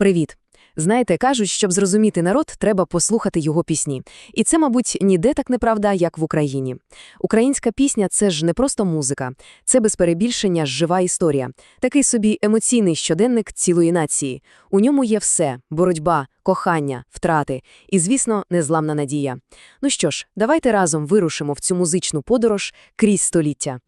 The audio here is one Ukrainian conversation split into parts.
Привіт. Знаєте, кажуть, щоб зрозуміти народ, треба послухати його пісні. І це, мабуть, ніде так неправда, як в Україні. Українська пісня – це ж не просто музика. Це без перебільшення жива історія. Такий собі емоційний щоденник цілої нації. У ньому є все – боротьба, кохання, втрати і, звісно, незламна надія. Ну що ж, давайте разом вирушимо в цю музичну подорож крізь століття.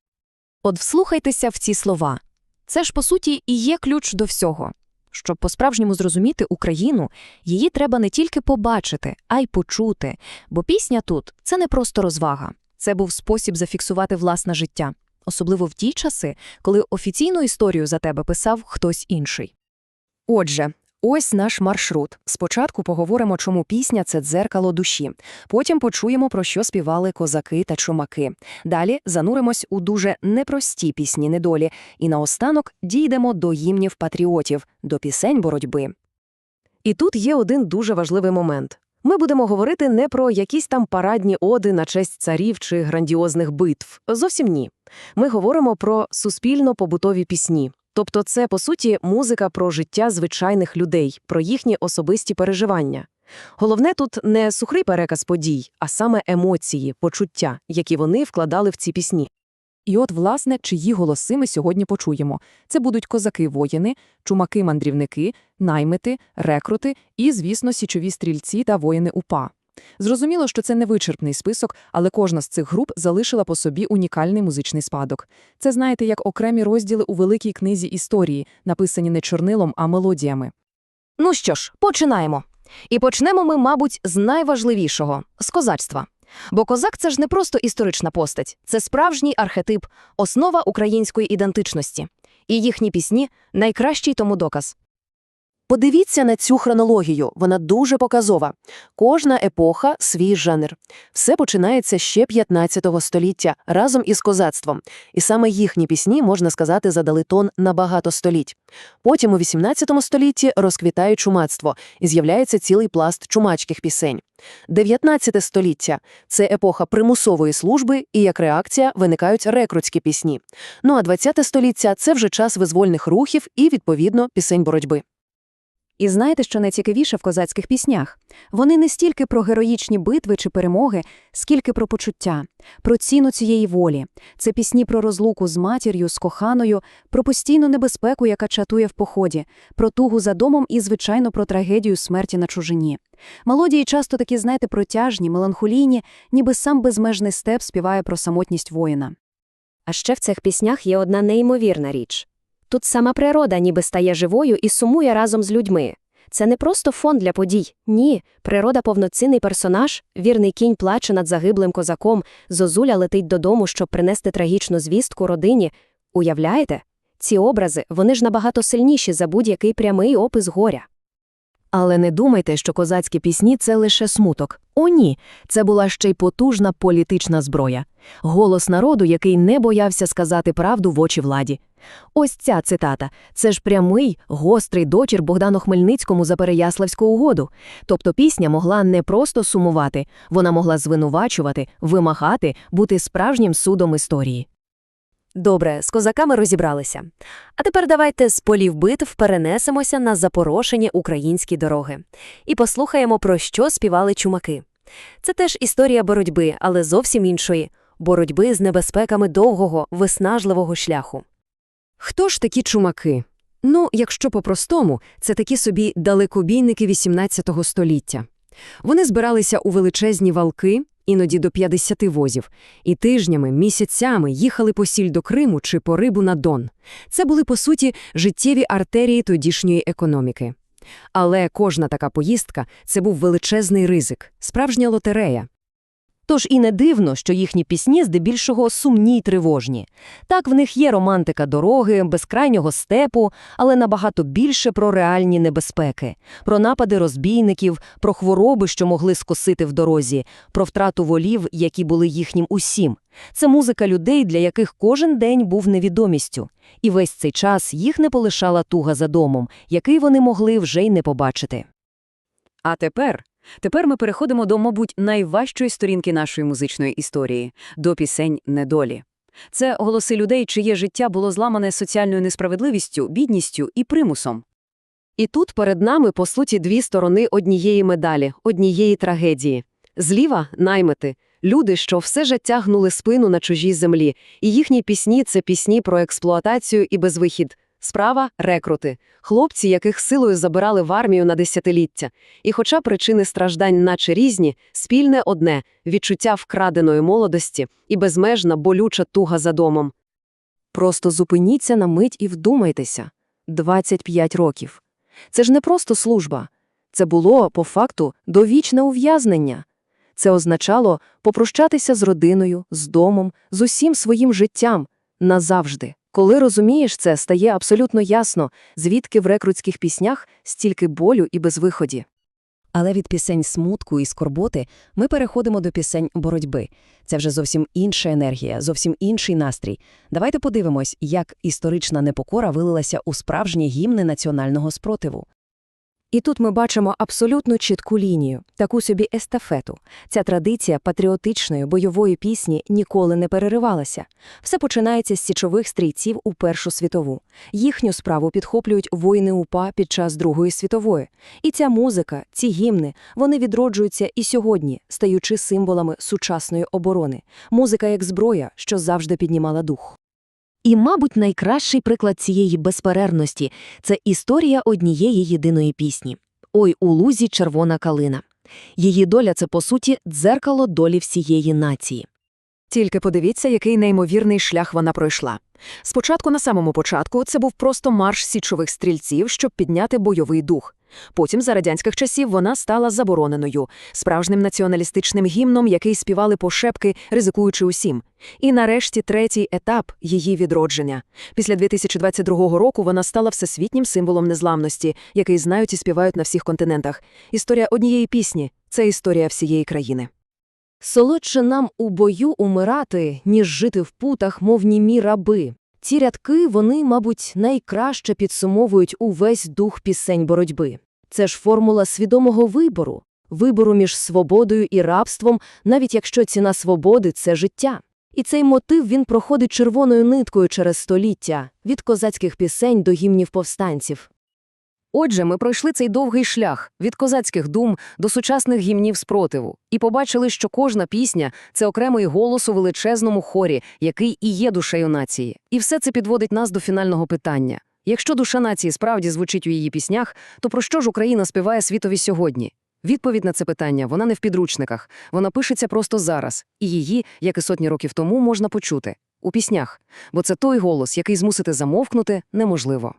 От вслухайтеся в ці слова. Це ж, по суті, і є ключ до всього. Щоб по-справжньому зрозуміти Україну, її треба не тільки побачити, а й почути. Бо пісня тут – це не просто розвага. Це був спосіб зафіксувати власне життя. Особливо в ті часи, коли офіційну історію за тебе писав хтось інший. Отже, ось наш маршрут. Спочатку поговоримо, чому пісня це дзеркало душі. Потім почуємо, про що співали козаки та чумаки. Далі зануримось у дуже непрості пісні недолі. І наостанок дійдемо до гімнів патріотів, до пісень боротьби. І тут є один дуже важливий момент. Ми будемо говорити не про якісь там парадні оди на честь царів чи грандіозних битв. Зовсім ні. Ми говоримо про суспільно-побутові пісні. Тобто це, по суті, музика про життя звичайних людей, про їхні особисті переживання. Головне тут не сухий переказ подій, а саме емоції, почуття, які вони вкладали в ці пісні. І от, власне, чиї голоси ми сьогодні почуємо. Це будуть козаки-воїни, чумаки-мандрівники, наймити, рекрути і, звісно, січові стрільці та воїни УПА. Зрозуміло, що це не вичерпний список, але кожна з цих груп залишила по собі унікальний музичний спадок. Це, знаєте, як окремі розділи у великій книзі історії, написані не чорнилом, а мелодіями. Ну що ж, починаємо. І почнемо ми, мабуть, з найважливішого – з козацтва. Бо козак – це ж не просто історична постать, це справжній архетип, основа української ідентичності. І їхні пісні – найкращий тому доказ. Подивіться на цю хронологію, вона дуже показова. Кожна епоха – свій жанр. Все починається ще 15 століття разом із козацтвом. І саме їхні пісні, можна сказати, задали тон на багато століть. Потім у 18 столітті розквітає чумацтво і з'являється цілий пласт чумацьких пісень. 19 століття – це епоха примусової служби, і як реакція виникають рекрутські пісні. Ну а 20 століття – це вже час визвольних рухів і, відповідно, пісень боротьби. І знаєте, що найцікавіше в козацьких піснях? Вони не стільки про героїчні битви чи перемоги, скільки про почуття, про ціну цієї волі. Це пісні про розлуку з матір'ю, з коханою, про постійну небезпеку, яка чатує в поході, про тугу за домом і, звичайно, про трагедію смерті на чужині. Мелодії часто такі, знаєте, протяжні, меланхолійні, ніби сам безмежний степ співає про самотність воїна. А ще в цих піснях є одна неймовірна річ. Тут сама природа ніби стає живою і сумує разом з людьми. Це не просто фон для подій. Ні, природа повноцінний персонаж, вірний кінь плаче над загиблим козаком, зозуля летить додому, щоб принести трагічну звістку родині. Уявляєте? Ці образи, вони ж набагато сильніші за будь-який прямий опис горя. Але не думайте, що козацькі пісні – це лише смуток. О, ні, це була ще й потужна політична зброя. Голос народу, який не боявся сказати правду в очі владі. Ось ця цитата – це ж прямий, гострий дочір Богдану Хмельницькому за Переяславську угоду. Тобто пісня могла не просто сумувати, вона могла звинувачувати, вимагати, бути справжнім судом історії. Добре, з козаками розібралися. А тепер давайте з полів битв перенесемося на запорошені українські дороги. І послухаємо, про що співали чумаки. Це теж історія боротьби, але зовсім іншої – боротьби з небезпеками довгого, виснажливого шляху. Хто ж такі чумаки? Ну, якщо по-простому, це такі собі далекобійники XVIII століття. Вони збиралися у величезні валки, іноді до 50 возів, і тижнями, місяцями їхали по сіль до Криму чи по рибу на Дон. Це були, по суті, життєві артерії тодішньої економіки. Але кожна така поїздка – це був величезний ризик, справжня лотерея. Тож і не дивно, що їхні пісні здебільшого сумні й тривожні. Так, в них є романтика дороги, безкрайнього степу, але набагато більше про реальні небезпеки, про напади розбійників, про хвороби, що могли скосити в дорозі, про втрату волів, які були їхнім усім. Це музика людей, для яких кожен день був невідомістю. І весь цей час їх не полишала туга за домом, який вони могли вже й не побачити. А тепер Тепер ми переходимо до, мабуть, найважчої сторінки нашої музичної історії до пісень недолі. Це голоси людей, чиє життя було зламане соціальною несправедливістю, бідністю і примусом. І тут перед нами, по суті, дві сторони однієї медалі, однієї трагедії. Зліва – наймити. Люди, що все життя гнули спину на чужій землі. І їхні пісні – це пісні про експлуатацію і безвихід. Справа – рекрути. Хлопці, яких силою забирали в армію на десятиліття. І хоча причини страждань наче різні, спільне одне – відчуття вкраденої молодості і безмежна болюча туга за домом. Просто зупиніться на мить і вдумайтеся. 25 років. Це ж не просто служба. Це було, по факту, довічне ув'язнення. Це означало попрощатися з родиною, з домом, з усім своїм життям назавжди. Коли розумієш це, стає абсолютно ясно, звідки в рекрутських піснях стільки болю і безвиході. Але від пісень смутку і скорботи ми переходимо до пісень боротьби. Це вже зовсім інша енергія, зовсім інший настрій. Давайте подивимось, як історична непокора вилилася у справжні гімни національного спротиву. І тут ми бачимо абсолютно чітку лінію, таку собі естафету. Ця традиція патріотичної бойової пісні ніколи не переривалася. Все починається з січових стрільців у Першу світову. Їхню справу підхоплюють воїни УПА під час Другої світової. І ця музика, ці гімни, вони відроджуються і сьогодні, стаючи символами сучасної оборони. Музика як зброя, що завжди піднімала дух. І, мабуть, найкращий приклад цієї безперервності – це історія однієї єдиної пісні «Ой, у лузі червона калина». Її доля – це, по суті, дзеркало долі всієї нації. Тільки подивіться, який неймовірний шлях вона пройшла. Спочатку, на самому початку, це був просто марш січових стрільців, щоб підняти бойовий дух. Потім, за радянських часів, вона стала забороненою, справжнім націоналістичним гімном, який співали пошепки, ризикуючи усім. І нарешті третій етап – її відродження. Після 2022 року вона стала всесвітнім символом незламності, який знають і співають на всіх континентах. Історія однієї пісні – це історія всієї країни. Солодше нам у бою умирати, ніж жити в путах, мов німі раби. Ці рядки, вони, мабуть, найкраще підсумовують увесь дух пісень боротьби. Це ж формула свідомого вибору, вибору між свободою і рабством, навіть якщо ціна свободи – це життя. І цей мотив він проходить червоною ниткою через століття, від козацьких пісень до гімнів повстанців. Отже, ми пройшли цей довгий шлях від козацьких дум до сучасних гімнів спротиву і побачили, що кожна пісня – це окремий голос у величезному хорі, який і є душею нації. І все це підводить нас до фінального питання. Якщо душа нації справді звучить у її піснях, то про що ж Україна співає світові сьогодні? Відповідь на це питання вона не в підручниках, вона пишеться просто зараз, і її, як і сотні років тому, можна почути у піснях, бо це той голос, який змусити замовкнути, неможливо.